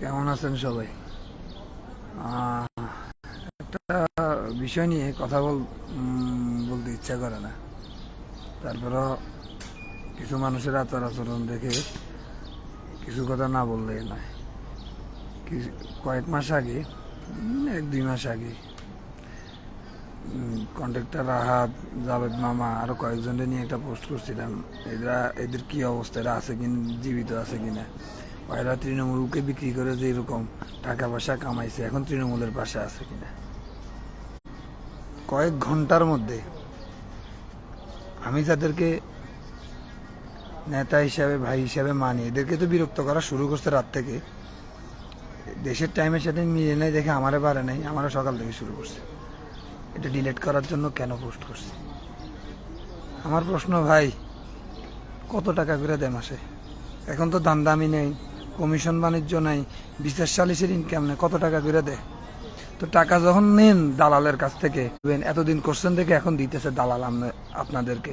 কেমন আছেন সবাই? একটা বিষয় নিয়ে কথা বল বলতে ইচ্ছা করে না। তারপরও কিছু মানুষের আচার আচরণ দেখে কিছু কথা না বললে নয়। কয়েক মাস আগে এক দুই মাস আগে কন্ট্রাক্টর রাহাত, জাভেদ মামা আরও কয়েকজনের নিয়ে একটা পোস্ট করছিলাম। এরা, এদের কি অবস্থা? এরা আছে কিনা, জীবিত আছে কিনা? এরা তৃণমূলকে বিক্রি করে যে এরকম টাকা পয়সা কামাইছে, এখন তৃণমূলের পাশে আছে কিনা? কয়েক ঘণ্টার মধ্যে আমি যাদেরকে নেতা হিসাবে, ভাই হিসাবে মানি, এদেরকে তো বিরক্ত করা শুরু করছে রাত থেকে। দেশের টাইমের সাথে মিলে নেই দেখে আমারে পারে নাই, আমারও সকাল থেকে শুরু করছে। এটা ডিলিট করার জন্য কেন পোস্ট করছি? আমার প্রশ্ন, ভাই, কত টাকা করে দেয় মাসে? এখন তো দাম দামি নেই। কমিশন বাণিজ্য নাই, বিচার সালিসের ইনকাম নেই, কত টাকা করে দেয়? তো টাকা যখন নেন দালালের কাছ থেকে এতদিন করছেন দেখে এখন দিতেছে দালাল আপনাদেরকে।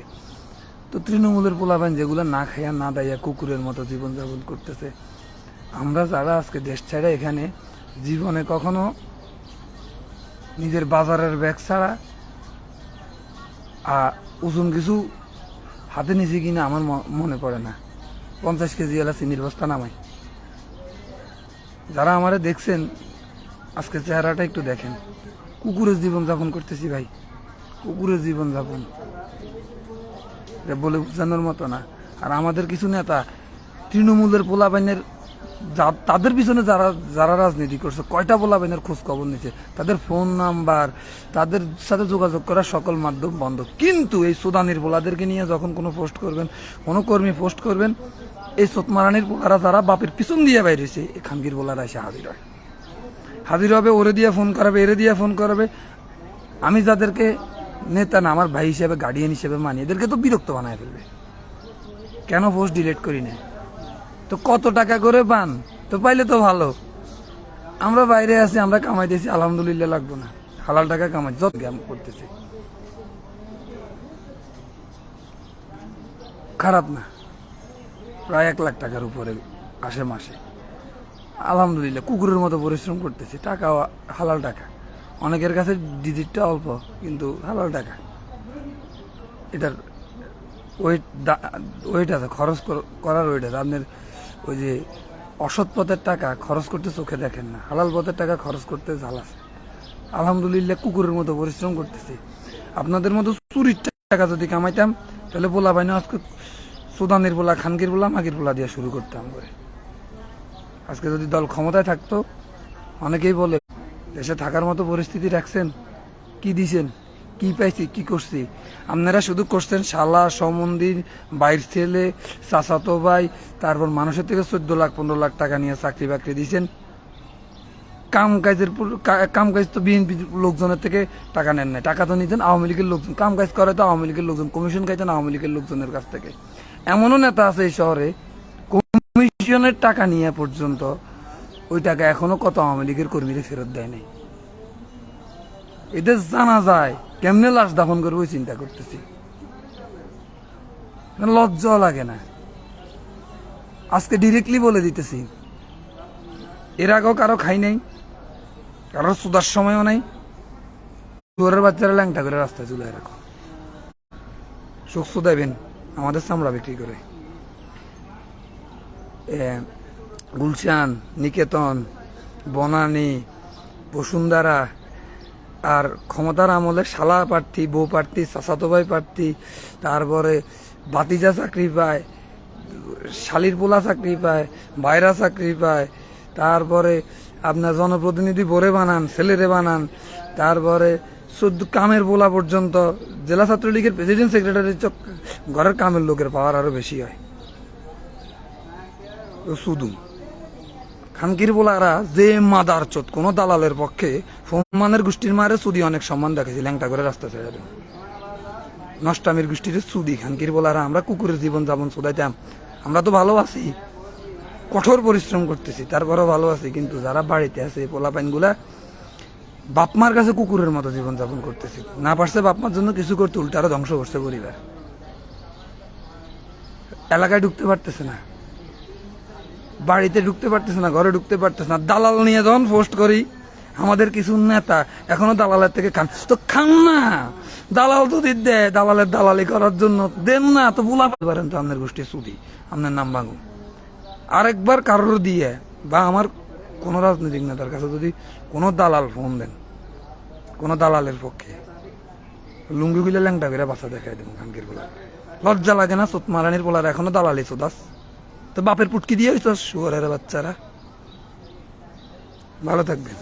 তো তৃণমূলের পোলাবেন যেগুলো না খাইয়া, না দাইয়া কুকুরের মতো জীবনযাপন করতেছে। আমরা যারা আজকে দেশ ছাড়া এখানে, জীবনে কখনো নিজের বাজারের ব্যাগ ছাড়া আর ওজন কিছু হাতে নিছি কিনা আমার মনে পড়ে না। পঞ্চাশ কেজি এলা চিনির বস্তা যারা আমারে দেখছেন আজকে চেহারাটা একটু দেখেন। কুকুরের জীবন যাপন করতেছি ভাই। কুকুরের জীবন যাপন। বলে বোঝানোর মতো না। আর আমাদের কিছু নেতা তৃণমূলের পোলাবাইনের তাদের পিছনে যারা যারা রাজনীতি করছে, কয়টা পোলাবাইনের খোঁজ খবর নিচ্ছে তাদের ফোন নাম্বার, তাদের সাথে যোগাযোগ করার সকল মাধ্যম বন্ধ। কিন্তু এই সুদানির পোলাদেরকে নিয়ে যখন কোনো পোস্ট করবেন, কোনো কর্মী পোস্ট করবেন, এই সোতমারানির পোলারা যারা বাপের পিছন দিয়ে বাইরেছে এই খানগির পোলারা এসে হাজির হয়। হাজির হবে, ওরে দিয়ে ফোন করাবে, এরে দিয়ে ফোন করাবে। আমি যাদেরকে নেতা না, আমার ভাই হিসেবে গার্ডিয়ান হিসেবে মানি, এদেরকে তো বিরক্ত বানায় ফেলবে। কেন পোস্ট ডিলিট করি না তো কত টাকা করে পান? তো পাইলে তো ভালো। আমরা বাইরে আছি, আমরা কামাইতেছি, আলহামদুলিল্লাহ লাগবো না। হালাল টাকা কামাই, যত জ্ঞান করতেছি। খারাপ না। প্রায় এক লাখ টাকার উপরে আসে মাসে। আলহামদুলিল্লাহ, কুকুরের মতো পরিশ্রম করতেছি। টাকা হালাল টাকা। অনেকের কাছে ডিজিটটা অল্প, কিন্তু হালাল টাকা। এটার ওয়েট ওয়েট আছে, খরচ করার ওয়েট আছে। আপনার ওই যে অসৎ পথের টাকা খরচ করতে চোখে দেখেন না। হালাল পথের টাকা খরচ করতে আছে। আলহামদুলিল্লাহ কুকুরের মতো পরিশ্রম করতেছি। আপনাদের মতো চুরির টাকা যদি কামাইতাম, তাহলে পোলা বাইনা আজকে সুদানের পোলা, খানকির পোলা, মাগির পোলা দিয়ে শুরু করতাম করে আজকে যদি দল ক্ষমতায় থাকতো, অনেকেই বলে, দেশে থাকার মতো পরিস্থিতি রাখছেন, কি দিছেন? কি পাইছি, কি করছি? আপনারা শুধু করছেন শালা সমন্দির বাইর ছেলে, চাচাতো ভাই, তারপর মানুষের থেকে চোদ্দ লাখ, পনেরো লাখ টাকা নিয়ে চাকরি বাকরি দিয়েছেন। কাম কাজের কাম কাজ তো বিএনপি লোকজনের থেকে টাকা নেন নাই। টাকা তো নিতেন আওয়ামী লীগের লোকজন। কাম কাজ করে তো আওয়ামী লীগের লোকজন। কমিশন খাইতেন আওয়ামী লীগের লোকজনের কাছ থেকে। এমনও নেতা আছে এই শহরে, কমিশনের টাকা নিয়ে পর্যন্ত ওই টাকা এখনও কত আওয়ামী লীগের কর্মীরা ফেরত দেয় নাই। এদের জানা যায়। কেমনে লাশ দাফন করব চিন্তা করতেছি। লজ্জাও লাগে না। আজকে ডিরেক্টলি বলে দিতেছি। এর আগেও কারও খাই নাই, কারও সুদার সময়ও নাই। চোরের বাচ্চারা ল্যাংটা করে রাস্তায় চলে রাখো। সুখ দেবেন আমাদের চামড়া বিক্রি করে। গুলশান, নিকেতন, বনানী, বসুন্ধরা আর ক্ষমতার আমলে শালা প্রার্থী, বউ প্রার্থী, চাচাতো ভাই প্রার্থী, তারপরে বাতিজা চাকরি পায়, শালির পোলা চাকরি পায় বাইরা চাকরি পায়, তারপরে আপনার জনপ্রতিনিধি বোরে বানান, ছেলেরে বানান, তারপরে চোদ্দ কামের পোলা পর্যন্ত জেলা ছাত্রলীগের প্রেসিডেন্ট সেক্রেটারি ঘরের কামের লোকের পাওয়ার আরও বেশি হয়। শুধু খানকির বোলারা যে মাদার চোত কোনো দালালের পক্ষে সম্মানের গোষ্ঠীর মারে সুদি অনেক সম্মান দেখেছি ল্যাংটা করে রাস্তা ছেড়ে দেন। নষ্টামের গোষ্ঠীর সুদি খানকির বোলারা আমরা কুকুরের জীবন যাপন শোধাইতাম আমরা তো ভালো আছি। কঠোর পরিশ্রম করতেছি, তারপরেও ভালো আছি, কিন্তু যারা বাড়িতে আছে পোলাপাইনগুলা বাপমার কাছে কুকুরের মতো জীবন যাপন করতেছি। না পারছে বাপমার জন্য কিছু করতে, উল্টারও ধ্বংস করছে পরিবার। এলাকায় ঢুকতে পারতেছে না। বাড়িতে ঢুকতে পারতেছে না, ঘরে ঢুকতে পারতেছে না। দালাল নিয়ে যখন পোস্ট করি, আমাদের কিছু নেতা এখনও দালালের থেকে খান। তো খান না। দালাল যদি দেয় দালালের দালালি করার জন্য দেন না। তো বুলা পারেন তো আপনার গোষ্ঠী সুদি আপনার নাম ভাঙুন। আরেকবার কারোর দিয়ে বা আমার কোনো রাজনৈতিক নেতার কাছে যদি কোনো দালাল ফোন দেন, কোনো দালালের পক্ষে, লুঙ্গি গুলো ল্যাংটা করে বাসা দেখাই দেন খানকিরগুলা লজ্জা লাগে না সোত মারানির পোলার এখনও দালালি সোদাস তো বাপের পুটকি দিয়ে হইতো শুয়ারের বাচ্চারা। ভালো থাকবেন।